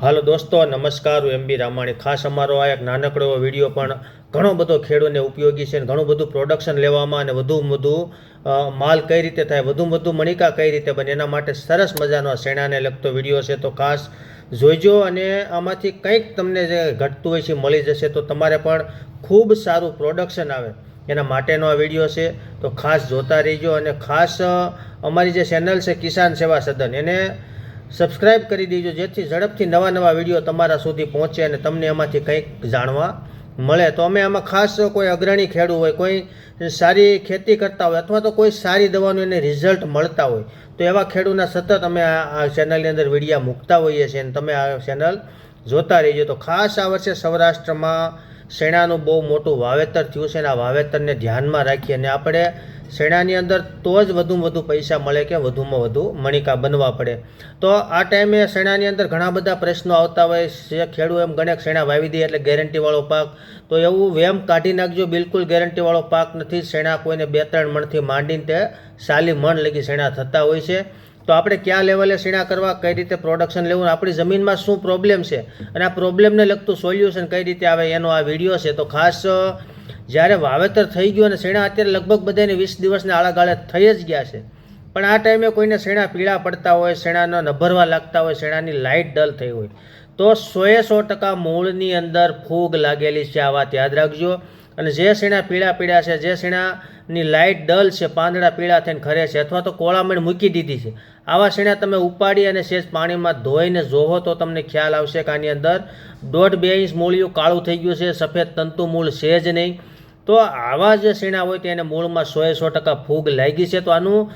હાલો દોસ્તો, નમસ્કાર, હું એમ બી રામાણી. ખાસ અમારો આ એક નાનકડો એવો વીડિયો પણ ઘણો બધો ખેડૂતને ઉપયોગી છે અને ઘણું બધું પ્રોડક્શન લેવામાં અને વધુ વધુ માલ કઈ રીતે થાય વધુ વધુ મણિકા કઈ રીતે બને, એના માટે સરસ મજાનો શેણાને લગતો વીડિયો છે. તો ખાસ જોઈજો અને આમાંથી કંઈક તમને જે ઘટતું હોય છે, મળી જશે, તો તમારે પણ ખૂબ સારું પ્રોડક્શન આવે. એના માટેનો આ વીડિયો છે. તો ખાસ જોતા રહીજો અને ખાસ અમારી જે ચેનલ છે, કિસાન સેવા સદન, એને સબસ્ક્રાઇબ કરી દેજો, જેથી ઝડપથી નવા નવા વીડિયો તમારા સુધી પહોંચે અને તમને એમાંથી કંઈક જાણવા મળે. તો અમે આમાં ખાસ કોઈ અગ્રણી ખેડૂત હોય, કોઈ સારી ખેતી કરતા હોય અથવા તો કોઈ સારી દવાનું એને રિઝલ્ટ મળતા હોય, તો એવા ખેડૂતના સતત અમે આ ચેનલની અંદર વિડીયા મૂકતા હોઈએ છીએ અને તમે આ ચેનલ જોતા રહીજો. તો ખાસ આ વર્ષે સૌરાષ્ટ્રમાં શેણાનું બહુ મોટું વાવેતર થયું છે એના વાવેતરને ધ્યાનમાં રાખી અને આપણે શેણાની અંદર તો જ વધુમાં વધુ પૈસા મળે કે વધુમાં વધુ મણિકા બનવા પડે. તો આ ટાઈમે શેણાની અંદર ઘણા બધા પ્રશ્નો આવતા હોય છે. ખેડૂત એમ ગણે શેણા વાવી દે એટલે ગેરંટીવાળો પાક. તો એવું વેમ કાઢી નાખજો, બિલકુલ ગેરંટીવાળો પાક નથી. શેણા કોઈને બે ત્રણ મણથી માંડીને તે સાલી મણ લગી શેણા થતા હોય છે. તો આપણે ક્યાં લેવલે સીણા કરવા, કઈ રીતે પ્રોડક્શન લેવું આપણી જમીનમાં શું પ્રોબ્લેમ છે? અને આ પ્રોબ્લેમને લગતું સોલ્યુશન કઈ રીતે આવે એનો આ વીડિયો છે. તો ખાસ જ્યારે વાવેતર થઈ ગયું અને શેણા અત્યારે લગભગ બધાને વીસ દિવસને આળાગાળે થઈ જ ગયા છે. પણ આ ટાઈમે કોઈને શેણા પીળા પડતા હોય શેણાનો નભરવા લાગતા હોય શેણાની લાઇટ ડલ થઈ હોય, તો સોએ સો ટકા મૂળની અંદર ફૂગ લાગેલી છે. આ વાત યાદ રાખજો. અને જે શેણા પીળા પીળા છે, જે શેણાની લાઇટ ડલ છે, પાંદડા પીળા થઈને ખરે છે અથવા તો કોળામણ મૂકી દીધી છે, આવા સીણા તમે ઉપાડી અને સેજ પાણીમાં ધોઈને જોવો તો તમને ખ્યાલ આવશે કે આની અંદર દોઢ બે ઇંચ મૂળિયું કાળું થઈ ગયું છે, સફેદ તંતુ મૂળ છે જ નહીં. તો આવા જે શેણા હોય તેને મૂળમાં સોએ સો ટકા ફૂગ લાગી છે, તો આનું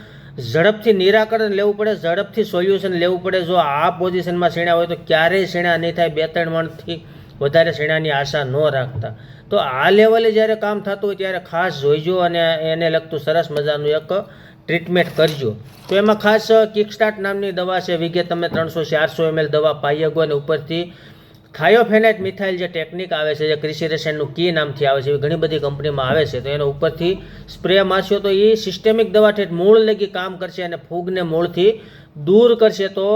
ઝડપથી નિરાકરણ લેવું પડે, ઝડપથી સોલ્યુશન લેવું પડે. જો આ પોઝિશનમાં સીણા હોય તો ક્યારેય શેણા નહીં થાય, બે ત્રણ મણથી વધારે શેણાની આશા ન રાખતા. તો આ લેવલે જ્યારે કામ થતું હોય ત્યારે ખાસ જોઈજો અને એને લગતું સરસ મજાનું એક ટ્રીટમેન્ટ કરજો. તો એમાં ખાસ કિકસ્ટાર્ટ નામની દવા છે. વિગે તમે ત્રણસો ચારસો એમએલ દવા શકો અને ઉપરથી થાયોફેનાઇટ મિથાઇલ જે ટેકનિક આવે છે, જે કૃષિ રસાયણનું કી નામથી આવે છે એ ઘણી બધી કંપનીમાં આવે છે. તો એનો ઉપરથી સ્પ્રે મારશો તો એ સિસ્ટેમિક દવા ઠેઠ મૂળ લગી કામ કરશે અને ફૂગને મૂળથી દૂર કરશે તો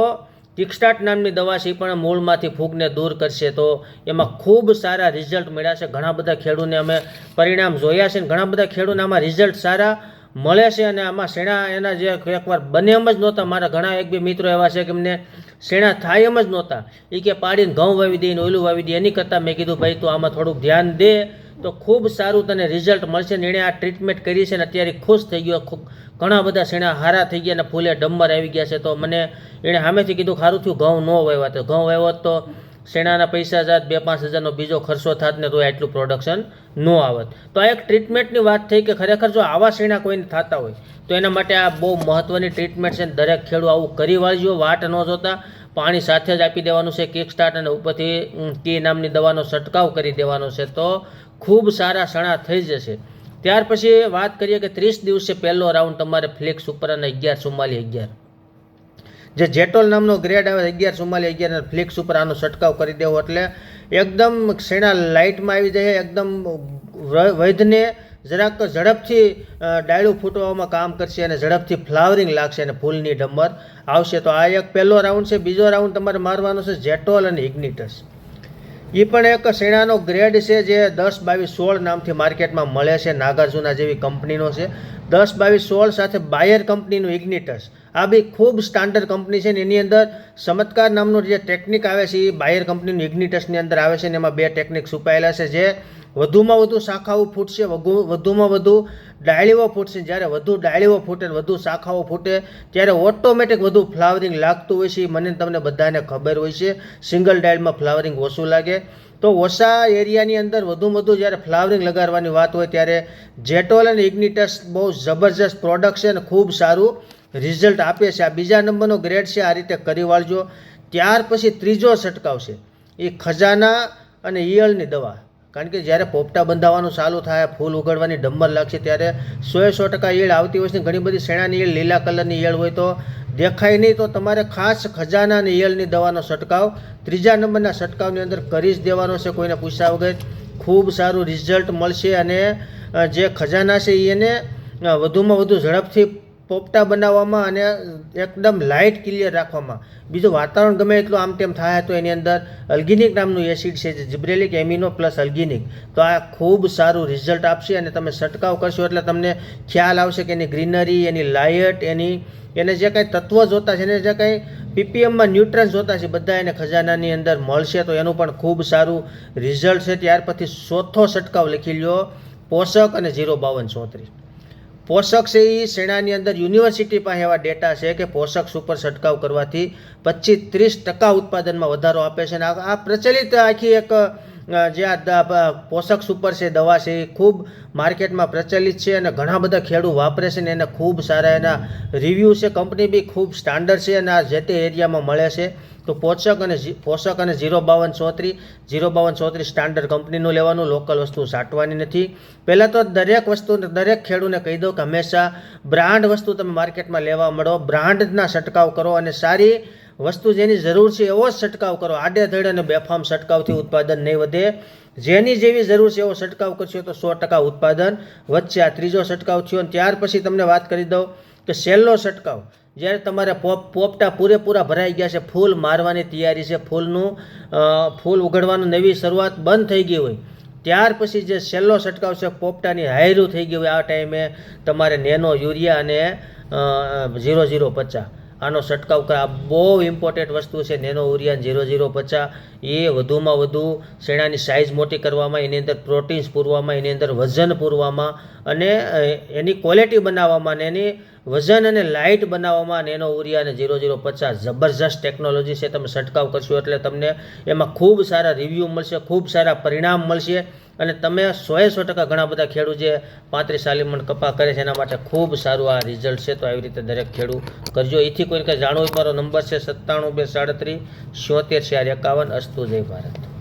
કિકસ્ટાર્ટ નામની દવા છે પણ મૂળમાંથી ફૂગને દૂર કરશે. તો એમાં ખૂબ સારા રિઝલ્ટ મળ્યા છે. ઘણા બધા ખેડૂતને અમે પરિણામ જોયા છે ઘણા બધા ખેડૂતને આમાં રિઝલ્ટ સારા મળે છે અને આમાં શેણા એના જે એકવાર બને એમ જ નહોતા. મારા ઘણા એક બે મિત્રો એવા છે કે એમને શેણા થાય એમ જ નહોતા. એ કે પાડીને ઘઉં વાવી દે ને ઓલું વાવી દે. એની કરતાં મેં કીધું, ભાઈ, તું આમાં થોડુંક ધ્યાન દે તો ખૂબ સારું તને રિઝલ્ટ મળશે. ને એણે આ ટ્રીટમેન્ટ કરી છે ને અત્યારે ખુશ થઈ ગયો. ખૂબ ઘણા બધા શેણા હારા થઈ ગયા ને ફૂલે ડમ્બર આવી ગયા છે. તો મને એણે સામેથી કીધું ખારું થયું, ઘઉં ન વાવ્યા તો. ઘઉં વાવ્યો તો શેણાના પૈસા જાત બે પાંચ હજારનો બીજો ખર્ચો થાત ને તો એટલું પ્રોડક્શન ન આવત. તો આ એક ટ્રીટમેન્ટની વાત થઈ કે ખરેખર જો આવા શેણા કોઈને થતા હોય, તો એના માટે આ બહુ મહત્ત્વની ટ્રીટમેન્ટ છે દરેક ખેડૂત આવું કરી વાળજો, વાટ ન જોતા. પાણી સાથે જ આપી દેવાનું છે કિક સ્ટાર્ટ અને ઉપરથી કી નામની દવાનો છંટકાવ કરી દેવાનો છે તો ખૂબ સારા સણા થઈ જશે. ત્યાર પછી વાત કરીએ કે ત્રીસ દિવસે પહેલો રાઉન્ડ તમારે ફ્લેક્સ ઉપર અને અગિયાર ચુમ્માલી અગિયાર. જે જેટોલ નામનો ગ્રેડ આવે, અગિયાર ચુમ્માલી અગિયાર ફ્લિક્સ ઉપર આનો છંટકાવ કરી દેવો એટલે એકદમ શેણા લાઇટમાં આવી જાય, એકદમ વૈધને જરાક ઝડપથી ડાયડું ફૂટવામાં કામ કરશે અને ઝડપથી ફ્લાવરિંગ લાગશે અને ફૂલની ડમર આવશે. તો આ એક પહેલો રાઉન્ડ છે. બીજો રાઉન્ડ તમારે મારવાનો છે જેટોલ અને ઇગ્નિટસ. એ પણ એક શેણાનો ગ્રેડ છે જે દસ, બાવીસ, સોળ નામથી માર્કેટમાં મળે છે. નાગાર્જુના જેવી કંપનીનો છે. દસ, બાવીસ, સોળ સાથે બાયર કંપનીનું ઇગ્નિટસ. આ બી ખૂબ સ્ટાન્ડર્ડ કંપની છે ને એની અંદર ચમત્કાર નામનું જે ટેકનિક આવે છે એ બાયર કંપનીનું ઇગ્નિટસની અંદર આવે છે ને એમાં બે ટેકનિક છુપાયેલા છે જે વધુમાં વધુ શાખાઓ ફૂટશે, વધુ, વધુમાં વધુ ડાળીઓ ફૂટશે. જ્યારે વધુ ડાળીઓ ફૂટે વધુ શાખાઓ ફૂટે, ત્યારે ઓટોમેટિક વધુ ફ્લાવરિંગ લાગતું હોય છે. એ મને તમને બધાને ખબર હોય છે. સિંગલ ડાયલમાં ફ્લાવરિંગ ઓછું લાગે. તો ઓછા એરિયાની અંદર વધુ વધુ જ્યારે ફ્લાવરિંગ લગાડવાની વાત હોય, ત્યારે જેટોલ અને ઇગ્નિટસ બહુ જબરજસ્ત પ્રોડક્ટ છે અને ખૂબ સારું રિઝલ્ટ આપે છે. આ બીજા નંબરનો ગ્રેડ છે, આ રીતે કરી વાળજો. ત્યાર પછી ત્રીજો છંટકાવ છે. એ ખજાના અને ઈયળની દવા. કારણ કે જ્યારે પોપટા બંધાવવાનું ચાલુ થાય, ફૂલ ઉગાડવાની ડમ્બર લાગશે, ત્યારે સોએ સો ટકા ઈયળ આવતી વર્ષની ઘણી બધી શેણાની ઈયળ, લીલા કલરની ઈયળ હોય તો દેખાય નહીં, તો તમારે ખાસ ખજાના અને ઈયળની દવાનો છંટકાવ, ત્રીજા નંબરના છંટકાવની અંદર કરી જ દેવાનો છે, કોઈને પૂછ્યા વગર. ખૂબ સારું રિઝલ્ટ મળશે અને જે ખજાના છે એને વધુમાં વધુ ઝડપથી પોપટા બનાવવામાં અને એકદમ લાઇટ ક્લિયર રાખવામાં. બીજું વાતાવરણ ગમે એટલું આમ તેમ થાય તો એની અંદર અલ્ગિનિક નામનું એસિડ છે જે જિબ્રેલિક એમિનો પ્લસ અલ્ગિનિક તો આ ખૂબ સારું રિઝલ્ટ આપશે અને તમે છંટકાવ કરશો એટલે તમને ખ્યાલ આવશે કે એની ગ્રીનરી એની લાઇટ એની, એને જે કાંઈ તત્વો જોતા છે એને જે કાંઈ પીપીએમમાં ન્યુટ્રન્સ જોતા છે બધા એને ખજાનાની અંદર મળશે તો એનું પણ ખૂબ સારું રિઝલ્ટ છે. ત્યાર પછી ચોથો છંટકાવ લખી લ્યો. પોષક અને ઝીરો બાવન ચોત્રીસ. પોષક છે એ શેણાની અંદર યુનિવર્સિટી પાસે એવા ડેટા છે કે પોષક સુપર છંટકાવ કરવાથી પચીસ ત્રીસ ટકા ઉત્પાદનમાં વધારો આપે છે અને આ પ્રચલિત આખી એક જે આ પોષક સુપર છે, દવા છે, એ ખૂબ માર્કેટમાં પ્રચલિત છે અને ઘણા બધા ખેડૂત વાપરે છે ને એને ખૂબ સારા એના રિવ્યૂ છે. કંપની બી ખૂબ સ્ટાન્ડર્ડ છે અને આ જે તે એરિયામાં મળે છે. તો પોષક અને પોષક અને ઝીરો બાવન ચોત્રીસ ઝીરો બાવન ચોત્રીસ સ્ટાન્ડર્ડ કંપનીનું લેવાનું લોકલ વસ્તુ સાટવાની નથી. પહેલાં તો દરેક વસ્તુ, દરેક ખેડૂને કહી દો કે હંમેશા બ્રાન્ડ વસ્તુ તમે માર્કેટમાં લેવા મળો બ્રાન્ડના છંટકાવ કરો અને સારી વસ્તુ જેની જરૂર છે એવો જ છંટકાવ કરો. આડે ધડ અને બેફામ છંટકાવથી ઉત્પાદન નહીં વધે. જેની જેવી જરૂર છે એવો છંટકાવ કરશો તો સો ટકા ઉત્પાદન વધશે. આ ત્રીજો છંટકાવ થયો અને ત્યાર પછી તમને વાત કરી દઉં કે સેલ્લો છંટકાવ. જ્યારે તમારે પોપ, પોપટા પૂરેપૂરા ભરાઈ ગયા છે, ફૂલ મારવાની તૈયારી છે, ફૂલનું ફૂલ ઉઘડવાનું નવી શરૂઆત બંધ થઈ ગઈ હોય, ત્યાર પછી જે સેલ્લો છંટકાવ છે, પોપટાની હાયરું થઈ ગયું હોય, આ ટાઈમે તમારે નેનો યુરિયા અને ઝીરો ઝીરો પચાસ. આનો છંટકાવ કર. આ બહુ ઇમ્પોર્ટન્ટ વસ્તુ છે નેનો ઉરિયાન ઝીરો ઝીરો પચાસ. એ વધુમાં વધુ શેણાની સાઇઝ મોટી કરવામાં, એની અંદર પ્રોટીન્સ પૂરવામાં, એની અંદર વજન પૂરવામાં અને એની ક્વોલિટી બનાવવામાં અને એની વજન અને લાઇટ બનાવવામાં નેનો ઉરિયા અને ઝીરો ઝીરો પચાસ જબરજસ્ત ટેકનોલોજી છે. તમે છંટકાવ કરશો એટલે તમને એમાં ખૂબ સારા રિવ્યૂ મળશે, ખૂબ સારા પરિણામ મળશે અને તમે સોએ સો ટકા ઘણા બધા ખેડૂત જે પાંત્રીસ સાલીમણ કપા કરે છે એના માટે ખૂબ સારું આ રિઝલ્ટ છે. તો આવી રીતે દરેક ખેડૂત કરજો. એથી કોઈને કંઈ જાણવું મારો નંબર છે સત્તાણું બે સાડત્રીસ, છોતેર ચાર એકાવન, અસ્તુ જય ભારત.